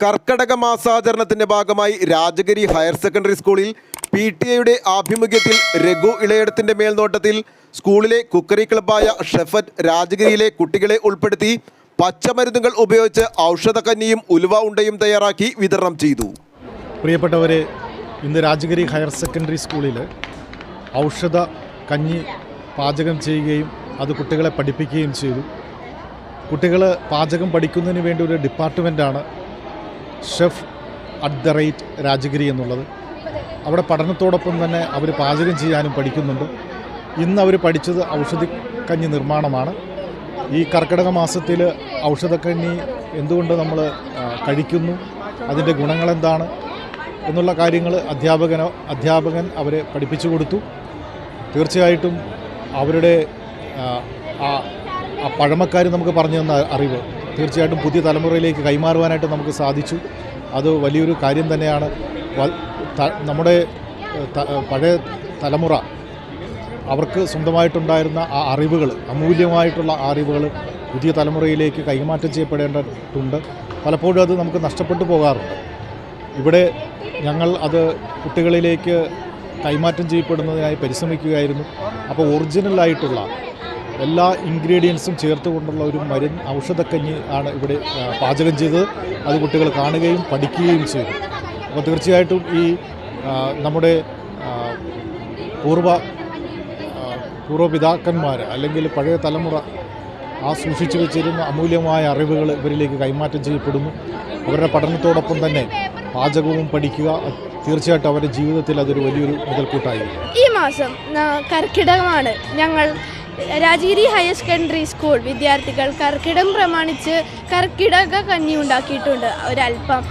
കർക്കടക മാസാചരണത്തിന്റെ ഭാഗമായി രാജഗിരി ഹയർ സെക്കൻഡറി സ്കൂളിൽ പി ടി എയുടെ ആഭിമുഖ്യത്തിൽ രഘു ഇളയടത്തിന്റെ മേൽനോട്ടത്തിൽ സ്കൂളിലെ കുക്കറി ക്ലബ്ബായ ഷെഫറ്റ് രാജഗിരിയിലെ കുട്ടികളെ ഉൾപ്പെടുത്തി പച്ചമരുന്നുകൾ ഉപയോഗിച്ച് ഔഷധക്കന്നിയും ഉലുവ ഉണ്ടയും തയ്യാറാക്കി വിതരണം ചെയ്തു. പ്രിയപ്പെട്ടവരെ ഇന്ന് രാജഗിരി ഹയർ സെക്കൻഡറി സ്കൂളിൽ ഔഷധ കഞ്ഞി പാചകം ചെയ്യുകയും അത് കുട്ടികളെ പഠിപ്പിക്കുകയും ചെയ്തു. കുട്ടികൾ പാചകം പഠിക്കുന്നതിന് വേണ്ടി ഒരു ഡിപ്പാർട്ട്മെന്റാണ് chef at the rate Rajagiri എന്നുള്ളത്. അവിടെ പഠനത്തോടൊപ്പം തന്നെ അവർ പാചകം ചെയ്യാനും പഠിക്കുന്നുണ്ട്. ഇന്ന് അവർ പഠിച്ചത് ഔഷധിക്കഞ്ഞി നിർമ്മാണമാണ്. ഈ കർക്കിടക മാസത്തിൽ ഔഷധക്കഞ്ഞി എന്തുകൊണ്ട് നമ്മൾ കഴിക്കുന്നു അതിന്റെ ഗുണങ്ങളെന്താണ് എന്നുള്ള കാര്യങ്ങൾ അധ്യാപകനോ അധ്യാപകൻ അവരെ പഠിപ്പിച്ചു കൊടുത്തു. തീർച്ചയായിട്ടും അവരുടെ ആ, പഴമക്കാർ നമുക്ക് പറഞ്ഞു തന്ന അറിവ് തീർച്ചയായിട്ടും പുതിയ തലമുറയിലേക്ക് കൈമാറുവാനായിട്ട് നമുക്ക് സാധിച്ചു. അത് വലിയൊരു കാര്യം തന്നെയാണ്. നമ്മുടെ പഴയ തലമുറ അവർക്ക് സ്വന്തമായിട്ടുണ്ടായിരുന്ന ആ അറിവുകൾ അമൂല്യമായിട്ടുള്ള അറിവുകൾ പുതിയ തലമുറയിലേക്ക് കൈമാറ്റം ചെയ്യപ്പെടേണ്ടതുണ്ട്. പലപ്പോഴും അത് നമുക്ക് നഷ്ടപ്പെട്ടു പോകാറുണ്ട്. ഇവിടെ ഞങ്ങൾ അത് കുട്ടികളിലേക്ക് കൈമാറ്റം ചെയ്യപ്പെടുന്നതിനായി പരിശ്രമിക്കുകയായിരുന്നു. അപ്പോൾ ഒറിജിനലായിട്ടുള്ള എല്ലാ ഇൻഗ്രീഡിയൻസും ചേർത്തുകൊണ്ടുള്ള ഒരു മരുന്ന് ഔഷധക്കഞ്ഞി ആണ് ഇവിടെ പാചകം ചെയ്തത്. അത് കുട്ടികൾ കാണുകയും പഠിക്കുകയും ചെയ്തു. അപ്പോൾ തീർച്ചയായിട്ടും ഈ നമ്മുടെ പൂർവ പൂർവപിതാക്കന്മാർ അല്ലെങ്കിൽ പഴയ തലമുറ ആ സൂക്ഷിച്ചു വെച്ചിരുന്ന അമൂല്യമായ അറിവുകൾ ഇവരിലേക്ക് കൈമാറ്റം ചെയ്യപ്പെടുന്നു. അവരുടെ പഠനത്തോടൊപ്പം തന്നെ പാചകവും പഠിക്കുക തീർച്ചയായിട്ടും അവരുടെ ജീവിതത്തിൽ അതൊരു വലിയൊരു മുതൽക്കൂട്ടായി. ഈ മാസം കർക്കിടകമാണ് ഞങ്ങൾ രാജഗിരി ഹയർ സെക്കൻഡറി സ്കൂൾ വിദ്യാർത്ഥികൾ കർക്കിടം പ്രമാണിച്ച് കർക്കിടക കഞ്ഞി ഉണ്ടാക്കിയിട്ടുണ്ട്. ഒരല്പം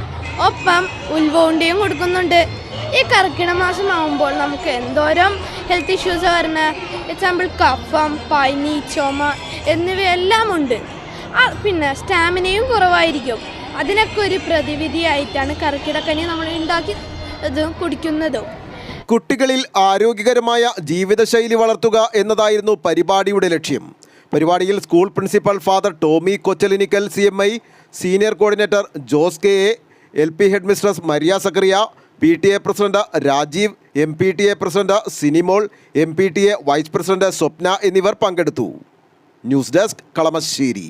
ഒപ്പം ഉൽവോണ്ടിയും കൊടുക്കുന്നുണ്ട്. ഈ കർക്കിടം മാസം ആകുമ്പോൾ നമുക്ക് എന്തോരം ഹെൽത്ത് ഇഷ്യൂസ് വരുന്ന എക്സാമ്പിൾ കഫം പനി ചുമ എന്നിവയെല്ലാം ഉണ്ട്. പിന്നെ സ്റ്റാമിനയും കുറവായിരിക്കും. അതിനൊക്കെ ഒരു പ്രതിവിധിയായിട്ടാണ് കർക്കിടക്കഞ്ഞി നമ്മൾ ഉണ്ടാക്കി ഇത് കുടിക്കുന്നതും. കുട്ടികളിൽ ആരോഗ്യകരമായ ജീവിതശൈലി വളർത്തുക എന്നതായിരുന്നു പരിപാടിയുടെ ലക്ഷ്യം. പരിപാടിയിൽ school principal father Tomy Kochalinickal C M I senior coordinator Jose K A L P headmistress Maria Zacharia P T A president Rajeev M P T A president Sinimol M P T A vice president Swapna എന്നിവർ പങ്കെടുത്തു. News desk Kalamassery.